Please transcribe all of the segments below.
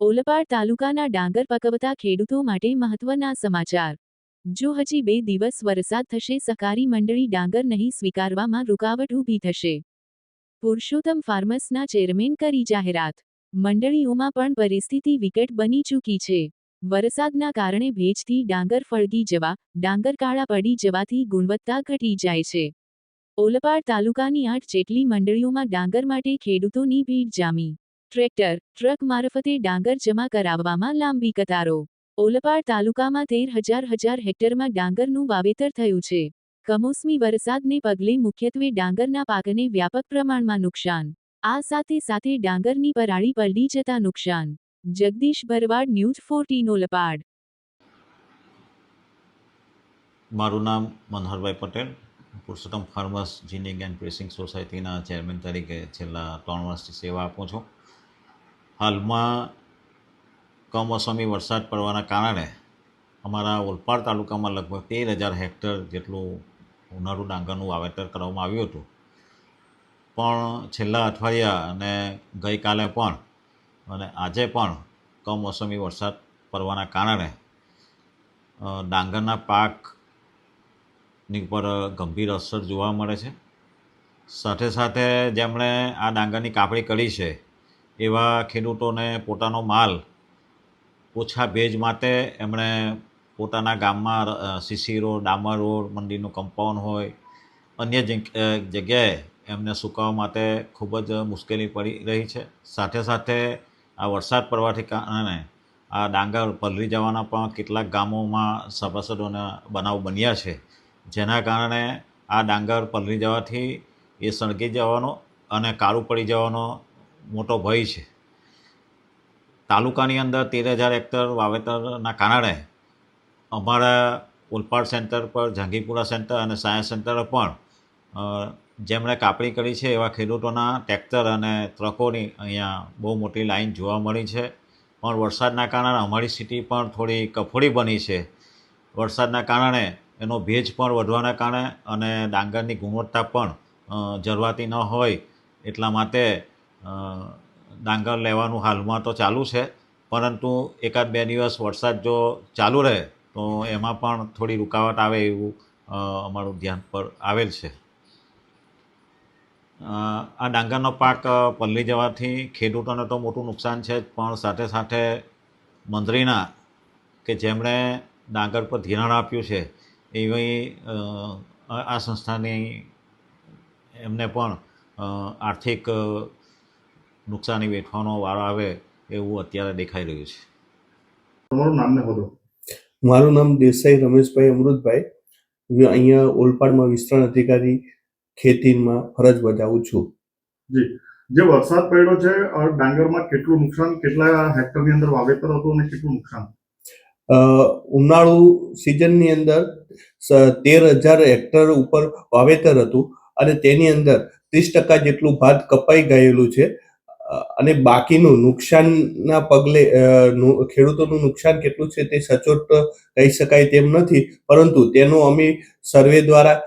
ઓલપાડ તાલુકાના ડાંગર પકવતા ખેડૂતો માટે મહત્વના સમાચાર. જો હજી બે દિવસ વરસાદ થશે સહકારી મંડળી ડાંગર નહીં સ્વીકારવામાં રૂકાવટ ઊભી થશે. પુરુષોત્તમ ફાર્મસના ચેરમેન કરી જાહેરાત. મંડળીઓમાં પણ પરિસ્થિતિ વિકટ બની ચૂકી છે. વરસાદના કારણે ભેજથી ડાંગર ફળગી જવા, ડાંગર કાળા પડી જવાથી ગુણવત્તા ઘટી જાય છે. ઓલપાડ તાલુકાની આઠ જેટલી મંડળીઓમાં ડાંગર માટે ખેડૂતોની ભીડ જામી. ટ્રેક્ટર, ટ્રક મારફતે ડાંગર જમા કરાવવામાં લાંબી કતારો. ઓલપાડ તાલુકામાં તેર હજાર હજાર હેક્ટરમાં ડાંગરનું વાવેતર થયું છે. કમોસમી વરસાદને પગલે મુખ્યત્વે ડાંગરના પાકને વ્યાપક પ્રમાણમાં નુકસાન. આ સાથે સાથે ડાંગરની પરાળી પલડી જતા નુકસાન. Jagdish Bharwad news fourteen Olpad. મારું નામ Manharbhai Patel. Purushottam farmers ginning and pressing સોસાયટીના ચેરમેન તરીકે છેલ્લા ત્રણ વર્ષથી સેવા આપું છું. હાલમાં કમોસમી વરસાદ પડવાના કારણે અમારા ઓલપાડ તાલુકામાં લગભગ તેર હજાર હેક્ટર જેટલું ઉનાળુ ડાંગરનું વાવેતર કરવામાં આવ્યું હતું. પણ છેલ્લા અઠવાડિયા અને ગઈકાલે પણ અને આજે પણ કમોસમી વરસાદ પડવાના કારણે ડાંગરના પાકની ઉપર ગંભીર અસર જોવા મળે છે. સાથે સાથે જેમણે આ ડાંગરની કાપણી કરી છે એવા ખેડૂતોને પોતાનો માલ ઓછા ભેજ માટે એમણે પોતાના ગામમાં સીસી રોડ, ડામર રોડ, મંદિરનું કમ્પાઉન્ડ હોય, અન્ય જગ્યાએ એમને સુકાવવા માટે ખૂબ જ મુશ્કેલી પડી રહી છે. સાથે સાથે આ વરસાદ પડવાથી કારણે આ ડાંગર પલરી જવાના પણ કેટલાક ગામોમાં સભાસદોના બનાવ બન્યા છે. જેના કારણે આ ડાંગર પલરી જવાથી એ સળગી જવાનો અને કાળું પડી જવાનો મોટો ભય છે. તાલુકાની અંદર તેર હજાર હેક્ટર વાવેતરના કારણે અમારા ઓલપાડ સેન્ટર પર જાંગીપુરા સેન્ટર અને સાયન્સ સેન્ટર પણ જેમણે કાપણી કરી છે એવા ખેડૂતોના ટ્રેક્ટર અને ટ્રકોની અહીંયા બહુ મોટી લાઈન જોવા મળી છે. પણ વરસાદના કારણે અમારી સ્થિતિ પણ થોડી કફોડી બની છે. વરસાદના કારણે એનો ભેજ પણ વધવાના કારણે અને ડાંગરની ગુણવત્તા પણ જળવાતી ન હોય એટલા માટે ડાંગર લેવાનું હાલમાં તો ચાલુ છે, પરંતુ એકાદ બે દિવસ વરસાદ જો ચાલુ રહે, તો એમાં પણ થોડી રૂકાવટ આવે એવું અમારું ધ્યાન પર આવેલ છે. આ ડાંગરનો પાક પલ્લી જવાથી ખેડૂતોને તો મોટું નુકસાન છે જ, પણ સાથે સાથે મંત્રીના કે જેમણે ડાંગર પર ધિરાણ આપ્યું છે, એવી આ સંસ્થાની એમને પણ આર્થિક નુકસાની વેઠવાનો વારો આવે એવું અત્યારે દેખાઈ રહ્યું છે. તમારું નામ ને બોલો. મારું નામ દેસાઈ રમેશભાઈ અમૃતભાઈ. હું અહીંયા ઓલપાડમાં વિસ્તરણ અધિકારી ખેતીમાં ફરજ બજાવું છું. જે. વરસાદ પડ્યો છે ડાંગરમાં કેટલું નુકસાન કેટલા હેક્ટરની અંદર વાવેતર હતું અને કેટલું નુકસાન? અ, ઉનાળુ સિઝનની અંદર તેર હજાર હેક્ટર ઉપર વાવેતર હતું અને તેની અંદર ત્રીસ ટકા જેટલું ભાત કપાઈ ગયેલું છે. અને બાકીનું નુકસાનના પગલે ખેડૂતોનું નુકસાન કેટલું છે તે સચોટ કહી શકાય તેમ નથી. પરંતુ તેનો અમે સર્વે દ્વારા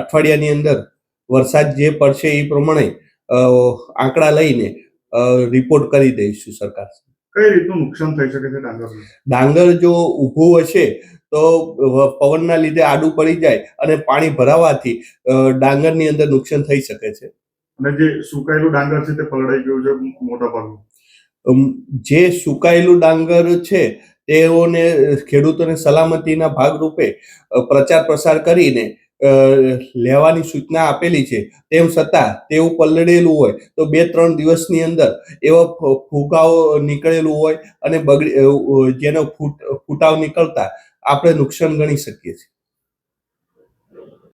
અઠવાડિયાની અંદર વરસાદ જે પડશે એ પ્રમાણે આંકડા લઈને રિપોર્ટ કરી દઈશું સરકાર. કઈ રીતનું નુકસાન થઈ શકે છે ડાંગરનું? ડાંગર જો ઊભું હશે તો પવનના લીધે આડું પડી જાય અને પાણી ભરાવાથી ડાંગરની અંદર નુકસાન થઈ શકે છે. અને જે સુકાયેલું ડાંગર છે તે પલળાઈ ગયું છે મોટા ભાગનું. જે સુકાયેલું ડાંગર છે, તેઓને ખેડૂતોને સલામતીના ભાગરૂપે પ્રચાર પ્રસાર કરીને લેવાની સૂચના આપેલી છે. તેમ છતાં તેવું પલળેલું હોય, તો બે ત્રણ દિવસની અંદર એવા ફુ- ફુગાવો નીકળેલું હોય અને બગડી જેનો ફૂટ, ફૂટાવ નીકળતા આપણે નુકસાન ગણી શકીએ છીએ.